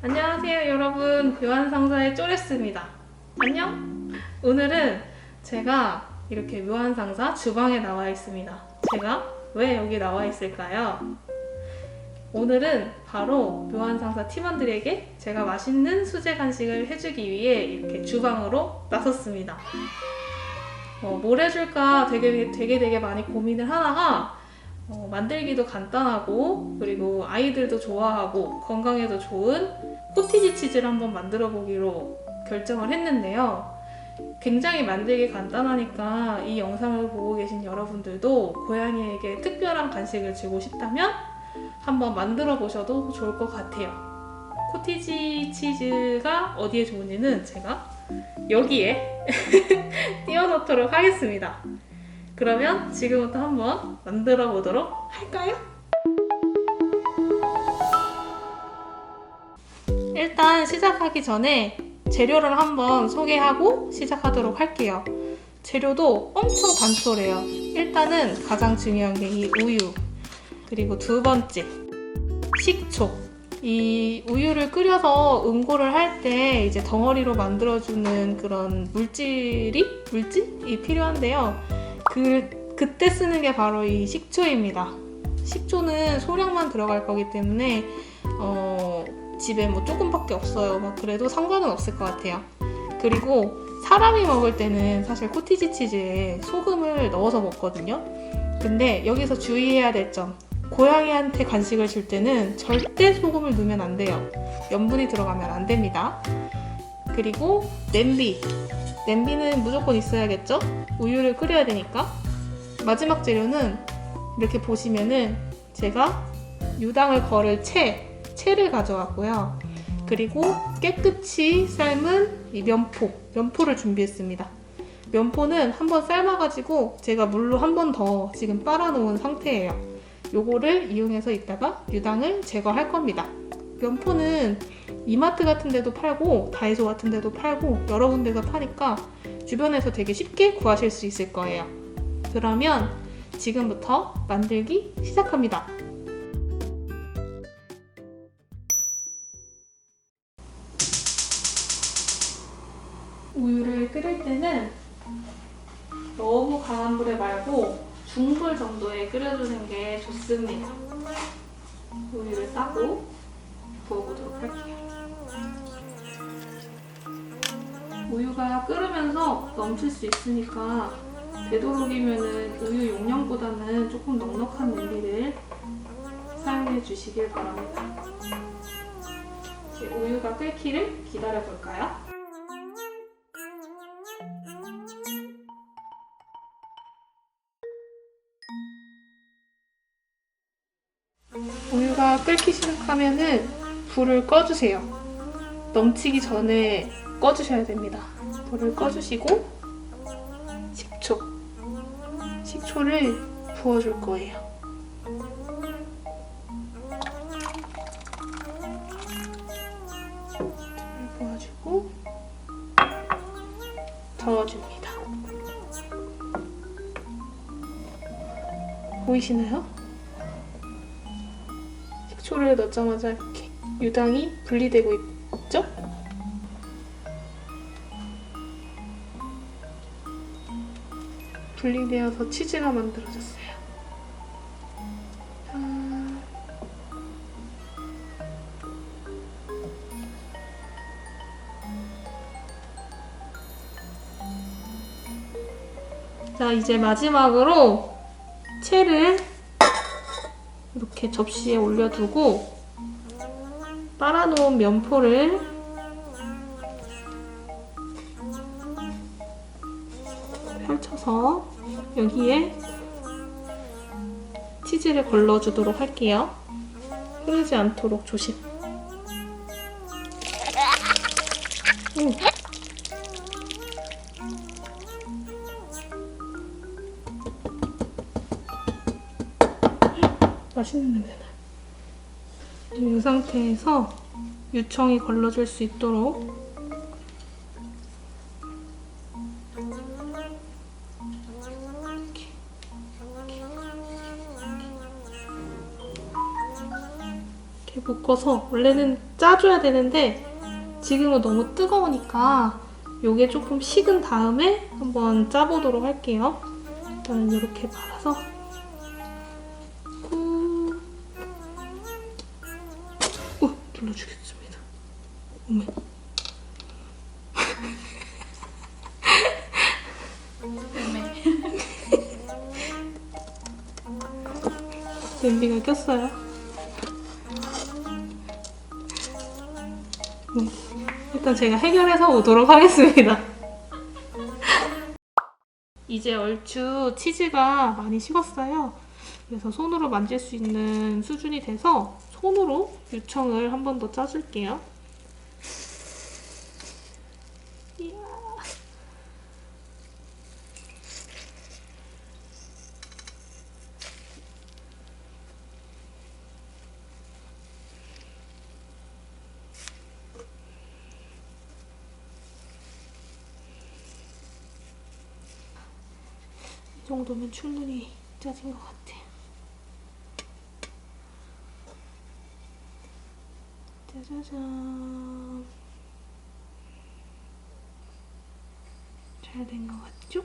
안녕하세요 여러분. 묘한상사의 쪼레스입니다. 안녕. 오늘은 제가 이렇게 묘한상사 주방에 나와 있습니다. 제가 왜 여기 나와 있을까요? 오늘은 바로 묘한상사 팀원들에게 제가 맛있는 수제 간식을 해주기 위해 이렇게 주방으로 나섰습니다. 어, 뭘 해줄까 되게 되게 되게 많이 고민을 하다가 어, 만들기도 간단하고 그리고 아이들도 좋아하고 건강에도 좋은 코티지 치즈를 한번 만들어 보기로 결정을 했는데요. 굉장히 만들기 간단하니까 이 영상을 보고 계신 여러분들도 고양이에게 특별한 간식을 주고 싶다면 한번 만들어 보셔도 좋을 것 같아요. 코티지 치즈가 어디에 좋은지는 제가 여기에 띄워놓도록 하겠습니다. 그러면 지금부터 한번 만들어 보도록 할까요? 일단 시작하기 전에 재료를 한번 소개하고 시작하도록 할게요. 재료도 엄청 단촐해요. 일단은 가장 중요한 게 이 우유. 그리고 두 번째, 식초. 이 우유를 끓여서 응고를 할 때 이제 덩어리로 만들어주는 그런 물질이, 물질이 필요한데요. 그, 그때 쓰는 게 바로 이 식초입니다. 식초는 소량만 들어갈 거기 때문에, 어, 집에 뭐 조금밖에 없어요. 막 그래도 상관은 없을 것 같아요. 그리고 사람이 먹을 때는 사실 코티지 치즈에 소금을 넣어서 먹거든요. 근데 여기서 주의해야 될 점. 고양이한테 간식을 줄 때는 절대 소금을 넣으면 안 돼요. 염분이 들어가면 안 됩니다. 그리고 냄비. 냄비는 무조건 있어야겠죠? 우유를 끓여야 되니까. 마지막 재료는 이렇게 보시면은 제가 유당을 걸을 채, 채를 가져왔고요. 그리고 깨끗이 삶은 이 면포, 면포를 준비했습니다. 면포는 한번 삶아가지고 제가 물로 한 번 더 지금 빨아놓은 상태예요. 요거를 이용해서 이따가 유당을 제거할 겁니다. 면포는 이마트 같은 데도 팔고 다이소 같은 데도 팔고 여러 군데서 파니까 주변에서 되게 쉽게 구하실 수 있을 거예요. 그러면 지금부터 만들기 시작합니다. 우유를 끓일 때는 너무 강한 불에 말고 중불 정도에 끓여주는 게 좋습니다. 우유를 따고 부어보도록 할게요. 우유가 끓으면서 넘칠 수 있으니까 되도록이면은 우유 용량보다는 조금 넉넉한 냄비를 사용해 주시길 바랍니다. 우유가 끓기를 기다려 볼까요? 우유가 끓기 시작하면은 불을 꺼주세요. 넘치기 전에 꺼주셔야 됩니다. 불을 꺼주시고 식초, 식초를 부어줄 거예요. 부어주고 저어줍니다. 보이시나요? 식초를 넣자마자 이렇게 유당이 분리되고 있죠? 분리되어서 치즈가 만들어졌어요. 짠. 자, 이제 마지막으로 채를 이렇게 접시에 올려두고 빨아놓은 면포를 쳐서 여기에 치즈를 걸러주도록 할게요. 흐르지 않도록 조심. 오. 맛있는 냄새 나요. 이 상태에서 유청이 걸러줄 수 있도록 볶아서 원래는 짜줘야 되는데 지금은 너무 뜨거우니까 요게 조금 식은 다음에 한번 짜보도록 할게요. 일단은 이렇게 말아서 꾹 어, 눌러주겠습니다. 어머. 냄비가 꼈어요. 일단 제가 해결해서 오도록 하겠습니다. 이제 얼추 치즈가 많이 식었어요. 그래서 손으로 만질 수 있는 수준이 돼서 손으로 유청을 한 번 더 짜줄게요. 이야. 이 정도면 충분히 짜진 것 같아요. 짜자잔. 잘 된 것 같죠?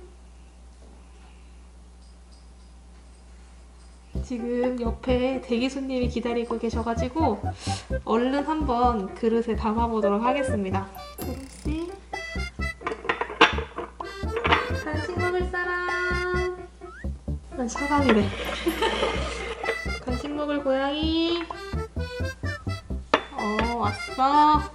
지금 옆에 대기 손님이 기다리고 계셔가지고 얼른 한번 그릇에 담아보도록 하겠습니다. 그릇이 난 사람이래. 간식 먹을 고양이. 어, 왔어.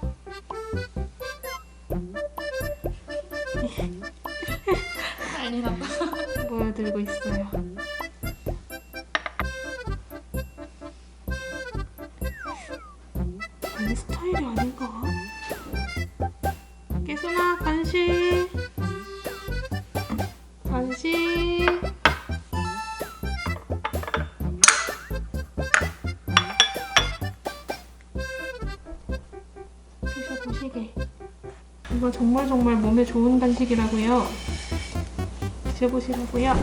난리 났다. 보여드리고 있어요. 이거 정말 정말 몸에 좋은 간식이라고요. 드셔보시라고요.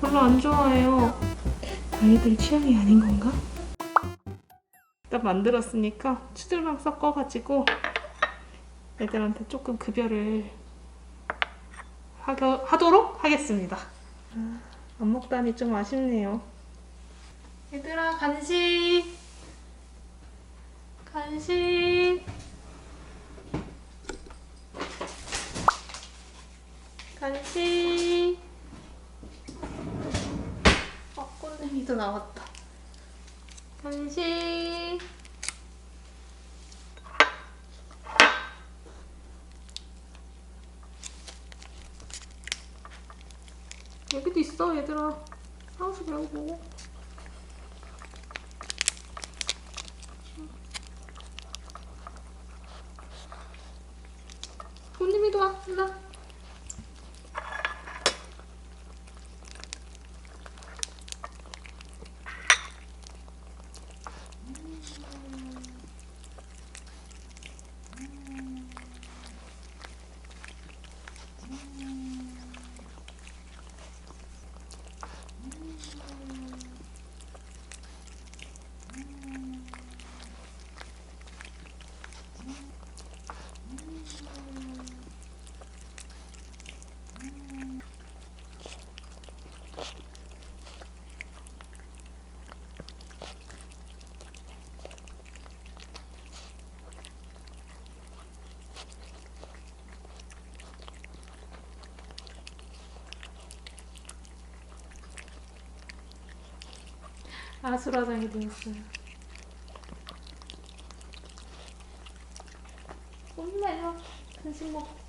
별로 안 좋아해요. 아이들 취향이 아닌 건가? 일단 만들었으니까 추들랑 섞어가지고 애들한테 조금 급여를 하겨, 하도록 하겠습니다. 아, 안 먹다니 좀 아쉽네요. 얘들아 간식 간식. 간식. 어, 꽃내미도 나왔다. 간식. 여기도 있어 얘들아. 하우스 배우고 꽃내미도 와 일로 와. 아수라장이 되었어요. 와. 간식 먹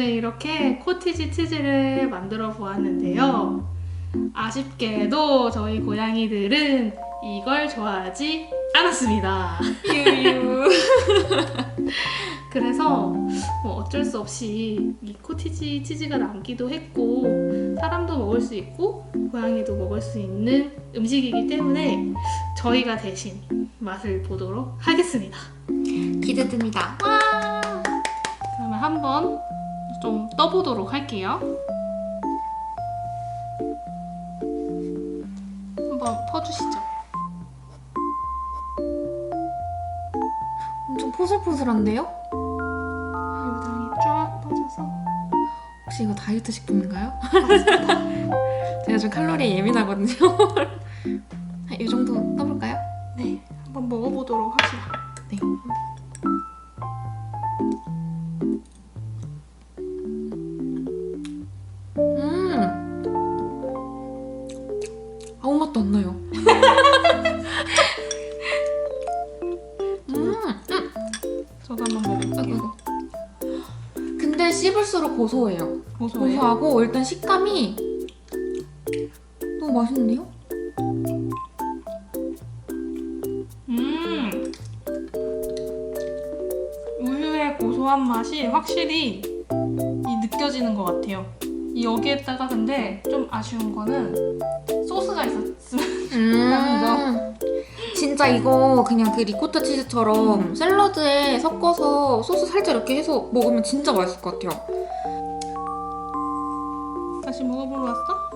오늘 이렇게 코티지 치즈를 만들어 보았는데요. 아쉽게도 저희 고양이들은 이걸 좋아하지 않았습니다. 유유. 그래서 뭐 어쩔 수 없이 이 코티지 치즈가 남기도 했고 사람도 먹을 수 있고 고양이도 먹을 수 있는 음식이기 때문에 저희가 대신 맛을 보도록 하겠습니다. 기대됩니다. 그러면 한번 좀 떠보도록 할게요. 한번 퍼주시죠. 엄청 포슬포슬한데요? 요당이 쫙 퍼져서 혹시 이거 다이어트 식품인가요? 제가 좀 칼로리에 예민하거든요. 아, 이 정도 떠볼까요? 네, 한번 먹어보도록 합시다. 네. 안 나요. 음. 저도 한번 먹어볼게요. 아이고. 근데 씹을수록 고소해요. 고소해요. 고소하고 일단 식감이 너무 맛있는데요? 음, 우유의 고소한 맛이 확실히 이 느껴지는 것 같아요. 이 여기에다가 근데 좀 아쉬운 거는 음. 진짜 이거 그냥 그 리코타 치즈처럼 샐러드에 섞어서 소스 살짝 이렇게 해서 먹으면 진짜 맛있을 것 같아요. 다시 먹어보러 왔어?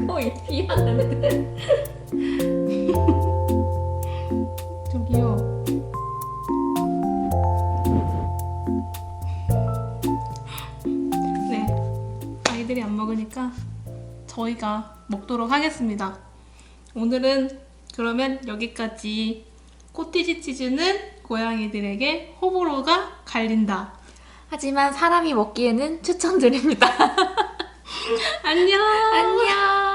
거의 피하는데. 저희가 먹도록 하겠습니다. 오늘은 그러면 여기까지 코티지 치즈는 고양이들에게 호불호가 갈린다. 하지만 사람이 먹기에는 추천드립니다. 안녕! 안녕.